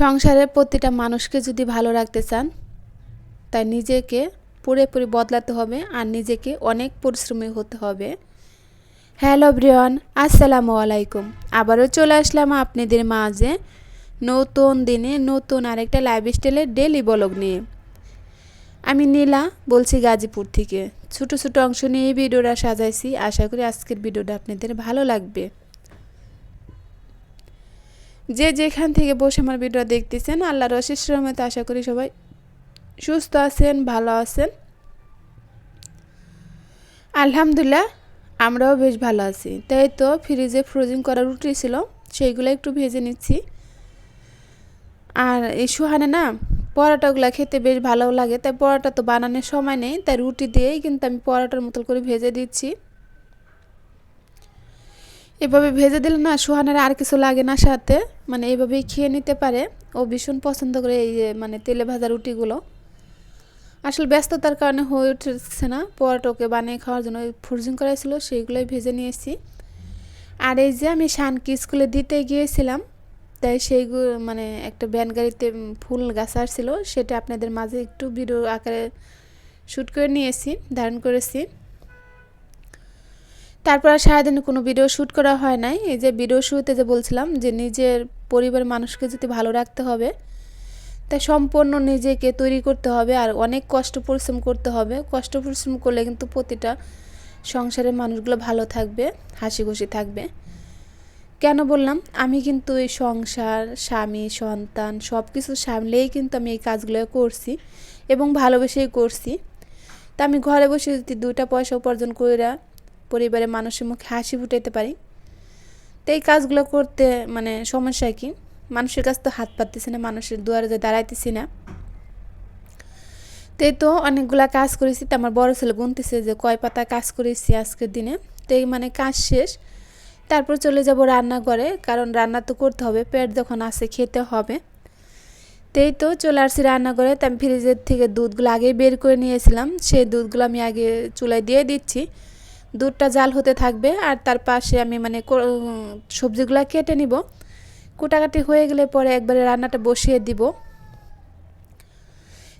সংসারের প্রতিটা মানুষকে যদি ভালো রাখতে চান, তাই নিজেকে পুরোপুরি বদলাতে হবে আর নিজেকে অনেক পরিশ্রমী হতে হবে। হ্যালো ব্রিয়ন আসসালামু আলাইকুম। আবারও চলে আসলাম আপনাদের মাঝে নতুন দিনে নতুন আরেকটা লাইফস্টাইলের ডেলি ব্লগ নিয়ে। আমি নীলা বলছি গাজীপুর থেকে। ছোটো ছোটো অংশ নিয়ে ভিডিওটা সাজাইছি। আশা করি আজকের ভিডিওটা আপনাদের ভালো লাগবে। যে যেখান থেকে বসে আমার ভিডিও দেখতেছেন, আল্লাহর অশেষ রহমতে আশা করি সবাই সুস্থ আছেন, ভালো আছেন। আলহামদুলিল্লাহ, আমরাও বেশ ভালো আছি। তাই তো ফ্রিজে ফ্রোজিং করা রুটি ছিল, সেইগুলো একটু ভেজে নিচ্ছি। আর এই সুহানে না, পরোটাগুলো খেতে বেশ ভালো লাগে, তাই পরোটা তো বানানোর সময় নেই, তাই রুটি দিয়েই কিন্তু আমি পরোটার মতো করে ভেজে দিচ্ছি। এভাবে ভেজে দিলে না সুহানের আর কিছু লাগে না সাথে। মানে এইভাবেই খেয়ে নিতে পারে। ও ভীষণ পছন্দ করে এই মানে তেলে ভাজা রুটিগুলো। আসলে ব্যস্ততার কারণে হয়ে উঠছে না। পরোটাকে বানিয়ে খাওয়ার জন্য ফ্রোজিং করাইছিল, সেইগুলোই ভেজে নিয়েছি। আর এই যে আমি শানকি স্কুলে দিতে গিয়েছিলাম, তাই সেইগুলো মানে একটা ভ্যান গাড়িতে ফুল গাছ আসছিল সেটা আপনাদের মাঝে একটু ভিডিও আকারে শ্যুট করে নিয়েছি, ধারণ করেছি। তারপর আর সারাদিন কোনো ভিডিও শ্যুট করা হয় নাই। এই যে ভিডিও শুরুতে যে বলছিলাম যে নিজের পরিবারের মানুষকে যদি ভালো রাখতে হবে তাই সম্পূর্ণ নিজেকে তৈরি করতে হবে আর অনেক কষ্ট পরিশ্রম করতে হবে। কষ্ট পরিশ্রম করলে কিন্তু প্রতিটা সংসারের মানুষগুলো ভালো থাকবে, হাসি খুশি থাকবে। কেন বললাম? আমি কিন্তু এই সংসার, স্বামী, সন্তান সব কিছু সামলেই কিন্তু আমি এই কাজগুলো করছি এবং ভালোবেসেই করছি। তা আমি ঘরে বসে যদি দুইটা পয়সা উপার্জন করে পরিবারের মানুষের মুখে হাসি ফুটাইতে পারি। তো এই কাজগুলো করতে মানে সমস্যা কি? মানুষের কাছ তো হাত পাততেছি না, মানুষের দুয়ারে যে দাঁড়াইতেছি না। তো এই তো অনেকগুলা কাজ করেছি, তো আমার বড় ছেলে গুনতেছে যে কয় পাতা কাজ করেছি আজকের দিনে। তো এই মানে কাজ শেষ। তারপর চলে যাব রান্নাঘরে, কারণ রান্না তো করতে হবে, পেট যখন আসে খেতে হবে। তেই তো চলে আসছি রান্নাঘরে, তো আমি ফ্রিজের থেকে দুধগুলো আগেই বের করে নিয়েছিলাম। সেই দুধগুলো আমি আগে চুলায় দিয়ে দিচ্ছি। দুধটা জাল হতে থাকবে আর তার পাশে আমি মানে সবজিগুলো কেটে নিব। কুটাকাটি হয়ে গেলে পরে একবারে রান্নাটা বসিয়ে দিব।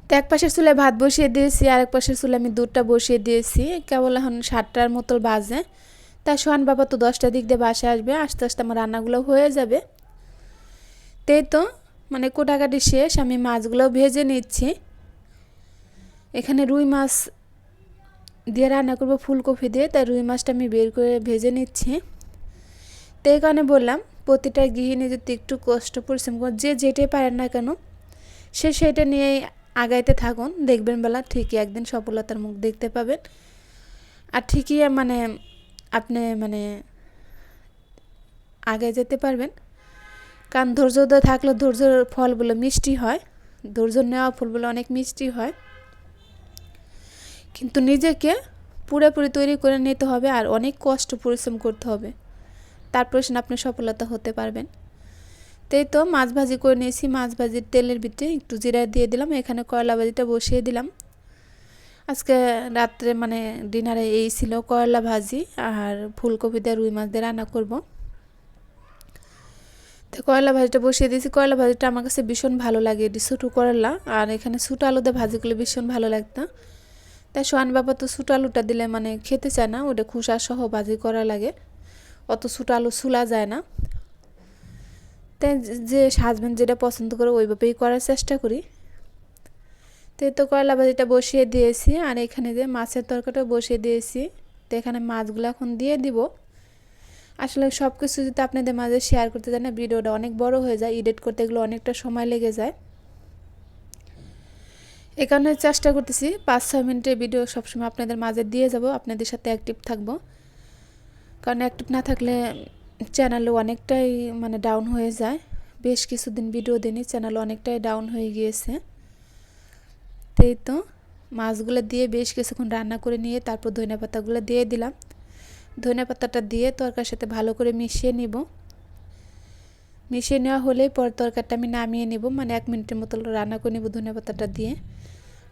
তো এক পাশের চুলে ভাত বসিয়ে দিয়েছি, আর এক পাশের চুলে আমি দুধটা বসিয়ে দিয়েছি। কেবল এখন সাতটার মতো বাজে। তা সোহান বাবা তো দশটার দিক দিয়ে বাসে আসবে, আস্তে আস্তে আমার রান্নাগুলো হয়ে যাবে। তাই তো মানে কোটাকাটি শেষ, আমি মাছগুলো ভেজে নিচ্ছি। এখানে রুই মাছ দিয়ে রান্না করব ফুলকপি দিয়ে, তাই রুই মাছটা আমি বের করে ভেজে নিচ্ছি। তো এই কারণে বললাম, প্রতিটা গৃহিণী যদি একটু কষ্ট পরিশ্রম করে, যে যেটাই পারেন না কেন, সে সেটা নিয়েই আগাইতে থাকুন, দেখবেন বেলা ঠিকই একদিন সফলতার মুখ দেখতে পাবেন। আর ঠিকই মানে আপনি মানে আগে যেতে পারবেন। কারণ ধৈর্য থাকলে ধৈর্যর ফলগুলো মিষ্টি হয়, ধৈর্য নেওয়া ফুলগুলো অনেক মিষ্টি হয়। কিন্তু নিজেকে পুরোপুরি তৈরি করে নিতে হবে আর অনেক কষ্ট, পরিশ্রম করতে হবে। তারপরে সে আপনি সফলতা হতে পারবেন। তাই তো মাছ ভাজি করে নিয়েছি। মাছ ভাজির তেলের ভিতরে একটু জিরা দিয়ে দিলাম। এখানে কয়লা ভাজিটা বসিয়ে দিলাম। আজকে রাত্রে মানে ডিনারে এই ছিল করলা ভাজি আর ফুলকপি দিয়ে রুই মাছ দিয়ে রান্না করব। তো কয়লা ভাজিটা বসিয়ে দিয়েছি। কয়লা ভাজিটা আমার কাছে ভীষণ ভালো লাগে। ছোটো করলা। আর এখানে ছোটো আলু দিয়ে ভাজিগুলো ভীষণ ভালো লাগতো। তাই সোহান বাবা তো ছোটো আলুটা দিলে মানে খেতে চায় না, ওটা খুশা সহ ভাজি করা লাগে। অত ছোটো আলু ছুলা যায় না। তাই যে হাজব্যান্ড যেটা পছন্দ করে ওইভাবেই করার চেষ্টা করি। তো তো কয়লা ভাজিটা বসিয়ে দিয়েছি, আর এখানে যে মাছের তরকারিটা বসিয়ে দিয়েছি। তো এখানে মাছগুলো এখন দিয়ে দিব। আসলে সব কিছু যদি আপনাদের মাঝে শেয়ার করতে চান না ভিডিওটা অনেক বড় হয়ে যায় এডিট করতে এগুলো অনেকটা সময় লেগে যায়। এ কারণে চেষ্টা করতেছি, পাঁচ, ছয় মিনিটের ভিডিও সবসময় আপনাদের মাঝে দিয়ে যাব, আপনাদের সাথে অ্যাক্টিভ থাকব। কারণ অ্যাক্টিভ না থাকলে চ্যানেলও অনেকটাই মানে ডাউন হয়ে যায়। বেশ কিছুদিন ভিডিও দিনই চ্যানেল অনেকটাই ডাউন হয়ে গিয়েছে। তাই তো, মাছগুলো দিয়ে বেশ কিছুক্ষণ রান্না করে নিয়ে তারপর ধনে পাতাগুলো দিয়ে দিলাম। ধনে পাতাটা দিয়ে তরকার সাথে ভালো করে মিশিয়ে নিব। মিশিয়ে নেওয়া হলেই পর তরকারিটা আমি নামিয়ে নেব। মানে এক মিনিটের মতো রান্না করে নেব ধনে পাতাটা দিয়ে।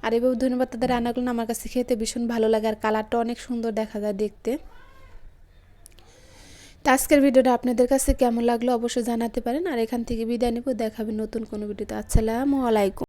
আর এভাবে ধনে পাতাটা রান্না করলে আমার কাছে খেতে ভীষণ ভালো লাগে আর কালারটা অনেক সুন্দর দেখা যায় দেখতে। তো আজকের ভিডিওটা আপনাদের কাছে কেমন লাগল অবশ্যই জানাতে পারেন। আর এখান থেকে বিদায় নেব। দেখাবে নতুন কোনো ভিডিওতে। আসসালামু আলাইকুম।